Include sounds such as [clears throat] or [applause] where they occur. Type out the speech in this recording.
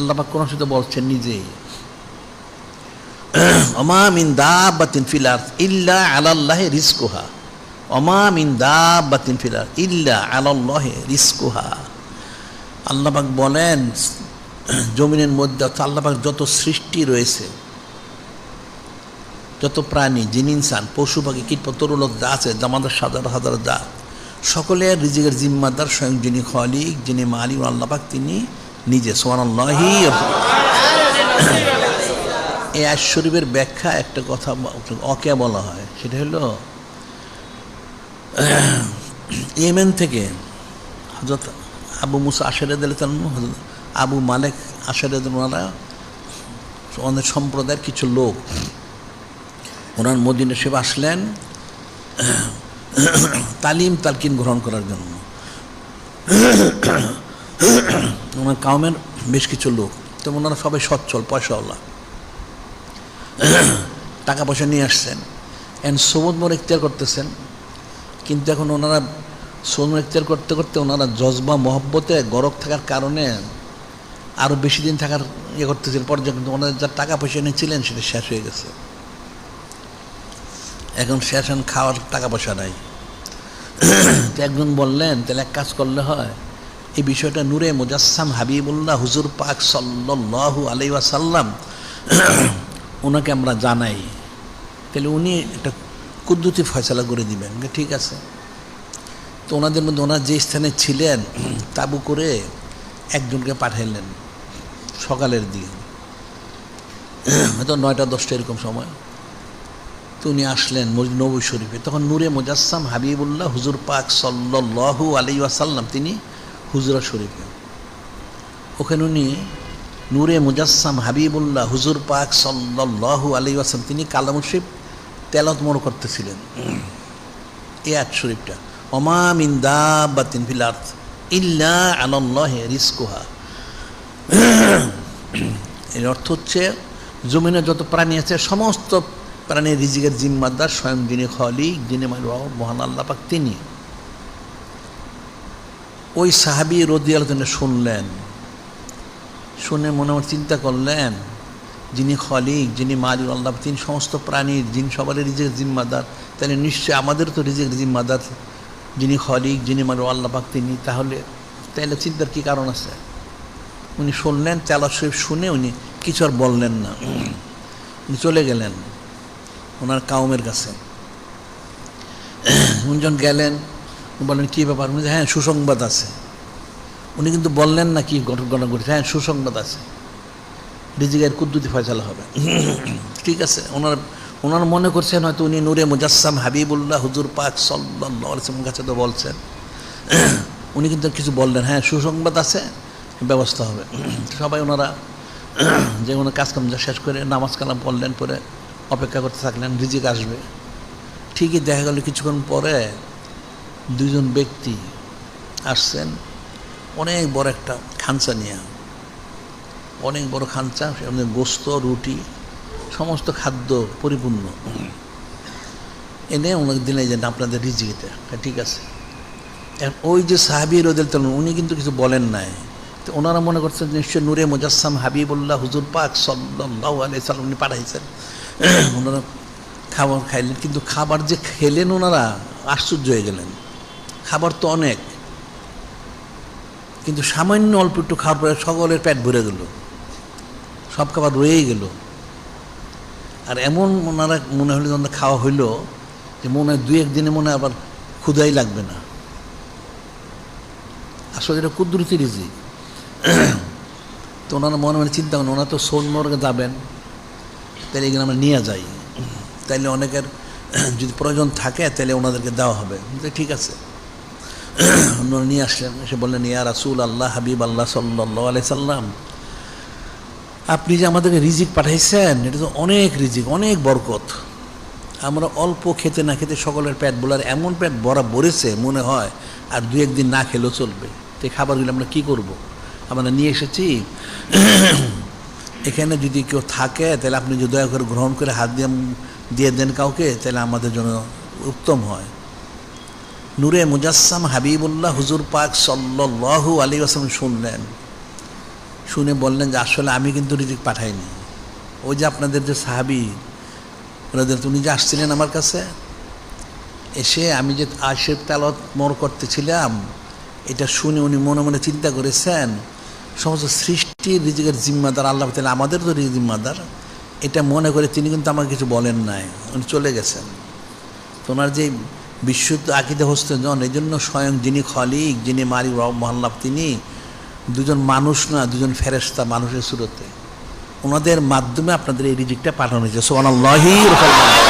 আল্লাপাক কোন সাথে বলছেন নিজেই অমা [clears throat] মিন দাবাতিন ফিলার ইল্লা আলাল্লাহে রিস্কুহা অমা মিন দাবাতিন ফিলার ইল্লা আলাল্লাহে রিস্কুহা আল্লাপাক বলেন, [clears throat] জমিনের মধ্যে অর্থাৎ আল্লাপাক যত সৃষ্টি রয়েছে, যত প্রাণী, জিন, ইনসান, পশু, পাখি কীটপতরুলক যা আছে, জামাদের হাজার হাজার যা সকলের রিজিকের জিম্মাদার, স্বয়ং যিনি খলিক, যিনি মালিক আল্লাপাক তিনি নিজে সোয়ানাল্লাহি এই আশ শরীফের ব্যাখ্যা একটা কথা অকে বলা হয়, সেটা হলো, ইয়েমেন থেকে হজরত আবু মুসা আশের হজরত আবু মালেক আশের ওনারা আমাদের সম্প্রদায়ের কিছু লোক, ওনার মদিনে সেবা আসলেন, তালিম, তালকিন গ্রহণ করার জন্য। ওনার কাউমের বেশ কিছু লোক। তো ওনারা সবাই সচ্ছল পয়সাওয়ালা টাকা পয়সা নিয়ে আসছেন। অ্যান্ড সবুজ মোর ইখতিয়ার করতেছেন। কিন্তু এখন ওনারা সবুজ ইখতিয়ার করতে করতে ওনারা জজবা মহব্বতে গরক থাকার কারণে আরও বেশি দিন থাকার ইয়ে করতেছিলেন পর্যায়ে কিন্তু ওনাদের যা টাকা পয়সা নিয়েছিলেন সেটা শেষ হয়ে গেছে। এখন শেষ খাওয়ার টাকা পয়সা নাই। তো একজন বললেন, তাহলে এক কাজ করলে হয়। এই বিষয়টা নূরে মুজাসসাম হাবিবুল্লাহ হুজুর পাক সাল্লাহু আলাই সাল্লাম [clears throat] ওনাকে আমরা জানাই। তাহলে উনি একটা কুদ্দুতি ফয়সলা করে দিবেন ঠিক আছে। তো ওনাদের মধ্যে ওনার যে স্থানে ছিলেন, [clears throat] তাবু করে একজনকে পাঠাইলেন সকালের দিকে। [clears throat] হয়তো নয়টা দশটা এরকম সময়। তো উনি আসলেন মসজিদ নবী শরীফে। তখন নূরে মুজাসসাম হাবিবুল্লাহ হুজুর পাক সাল্লাহু আলি ওয়াসাল্লাম তিনি হুজুরা শরীফে। ওখানে উনি নূরে মুজাসসাম হাবিবুল্লাহ হুজুর পাক সাল্লাহু আলি ওয়াসাল্লাম, তিনি কালামুশিফ তেলত মর করতেছিলেন। এ আট শরীফটা অমা মিন দাবাতিন ফিল আর্থ ইল্লা আলাল্লাহ রিস্কুহা এর অর্থ হচ্ছে, জমিনে যত প্রাণী আছে, সমস্ত প্রাণীর রিজিকের জিম্মাদার স্বয়ং যিনি খলিক, যিনি মহান আল্লাপাক তিনি। ওই সাহাবি রদিয়াল তিনি শুনলেন। শুনে মনে মনে চিন্তা করলেন, যিনি খলিক, যিনি মালিক, আল্লাহ তিনি সমস্ত প্রাণীর যিনি সবারই রিজিকের জিম্মাদার, তাহলে নিশ্চয়ই আমাদের তো রিজিকের জিম্মাদার। যিনি খলিক, যিনি মালিক আল্লাপাক তিনি, তাহলে তাহলে চিন্তার কী কারণ আছে? উনি শুনলেন তেলা শরীফ শুনে উনি কিছু আর বললেন না। উনি চলে গেলেন, ওনার কাউমের কাছে। উনিজন গেলেন বললেন কী ব্যাপার? উনি হ্যাঁ সুসংবাদ আছে। উনি কিন্তু বললেন না কি ঘটনা ঘটেছে হ্যাঁ সুসংবাদ আছে। রিজিকের কুদ্দুতি ফয়সালা হবে। [clears throat] ঠিক আছে, ওনার ওনার মনে করছেন হয়তো উনি নূরে মুজাসসাম হাবিবুল্লাহ হুজুর পাক সাল্লাম কাছে তো বলছেন। [clears throat] উনি কিন্তু কিছু বললেন। হ্যাঁ সুসংবাদ আছে, ব্যবস্থা হবে। [clears throat] সবাই ওনারা, যে কোনো কাজকাম শেষ করে নামাজ কালাম পড়লেন, পরে অপেক্ষা করতে থাকলেন, রিজিক আসবে। ঠিকই দেখা গেল কিছুক্ষণ পরে দুজন ব্যক্তি আসছেন, অনেক বড় একটা খাঞ্চা নিয়ে। অনেক বড় খাঞ্চা সেখানে গোস্ত, রুটি, সমস্ত খাদ্য পরিপূর্ণ। এনে ওনাকে দিলে যে আপনাদের রিজিক এটা। ঠিক আছে। ওই যে সাহাবি রোদেল তলন উনি কিন্তু কিছু বলেন নাই। তো ওনারা মনে করছেন নিশ্চয় নূরে মুজাসসাম হাবিবুল্লাহ হুজুর পাক সাল্লাহ আলি সাল্লাম উনি পাঠাইছেন। [clears throat] ওনারা খাবার খাইলেন, কিন্তু খাবার যে খেলেন ওনারা, আশ্চর্য হয়ে গেলেন। খাবার তো অনেক। কিন্তু সামান্য অল্প একটু খাওয়ার পরে সকলের পেট ভরে গেল। সব খাবার রয়েই গেল। আর এমন ওনারা মনে হলো যখন খাওয়া হইল যে মনে হয় দু একদিনে মনে আবার ক্ষুদাই লাগবে না। আসলে এটা কুদরতি রিজি তো ওনারা মনে মনে চিন্তা করেন, ওনারা তো সোনমর্গে যাবেন তাহলে এগুলো আমরা নিয়ে যাই। তাইলে অনেকের যদি প্রয়োজন থাকে তাহলে ওনাদেরকে দেওয়া হবে। ঠিক আছে। [clears throat] ওনারা নিয়ে আসলেন এসে বললেন, ইয়া রাসুল আল্লাহ হাবিব আল্লাহ সাল্লাহ আলাই সাল্লাম, আপনি যে আমাদেরকে রিজিক পাঠাইছেন, এটা তো অনেক রিজিক, অনেক বরকত। আমরা অল্প খেতে না খেতে সকলের পেট বোলার এমন পেট বড়া ভরেছে মনে হয়, আর দু একদিন না খেলেও চলবে। তো এই খাবারগুলো আমরা কী করব। আমরা নিয়ে এসেছি। [clears throat] এখানে যদি কেউ থাকে, তাহলে আপনি যদি দয়া করে গ্রহণ করে হাত দিয়ে দিয়ে দেন কাউকে, তাহলে আমাদের জন্য উত্তম হয়। নূরে মুজাসসাম হাবিবুল্লাহ হুজুর পাক সাল্লু আলী আসলাম শুনলেন। শুনে বললেন যে, আসলে আমি কিন্তু রিজিক পাঠাইনি। ওই যে আপনাদের যে সাহাবি, ওনাদের উনি যে আসছিলেন আমার কাছে, এসে আমি যে আশের তালত মর করতেছিলাম, এটা শুনে উনি মনে মনে চিন্তা করেছেন, সমস্ত সৃষ্টির রিজিকের জিম্মাদার, আল্লাহ তালা আমাদের তো জিম্মাদার, এটা মনে করে তিনি কিন্তু আমাকে কিছু বলেন নাই। উনি চলে গেছেন। তো ওনার যে বিশুদ্ধ আকিদে হস্তে জন, এই জন্য স্বয়ং যিনি খলিক, যিনি মালিক মহল্লাভ তিনি দুজন মানুষ না, দুজন ফেরেস্তা মানুষের সুরতে। ওনাদের মাধ্যমে আপনাদের এই রিজিকটা পাঠানো হয়েছে। আল্লাহি